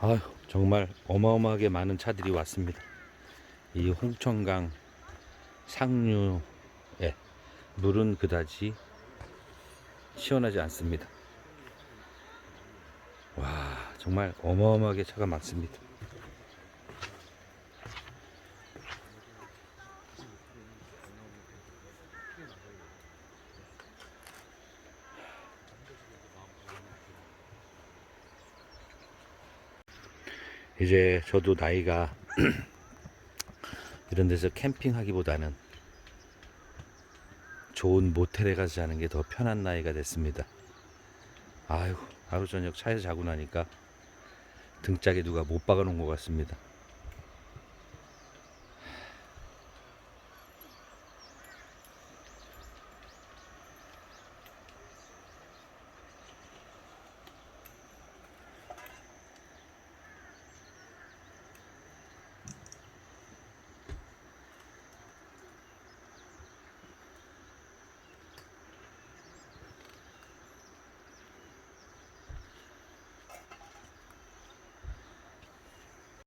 아유, 정말 어마어마하게 많은 차들이 왔습니다. 이 홍천강 상류에 물은 그다지 시원하지 않습니다. 와, 정말 어마어마하게 차가 많습니다. 이제 저도 나이가 이런 데서 캠핑하기보다는 좋은 모텔에 가서 자는 게 더 편한 나이가 됐습니다. 아유, 하루 저녁 차에서 자고 나니까 등짝에 누가 못 박아 놓은 것 같습니다.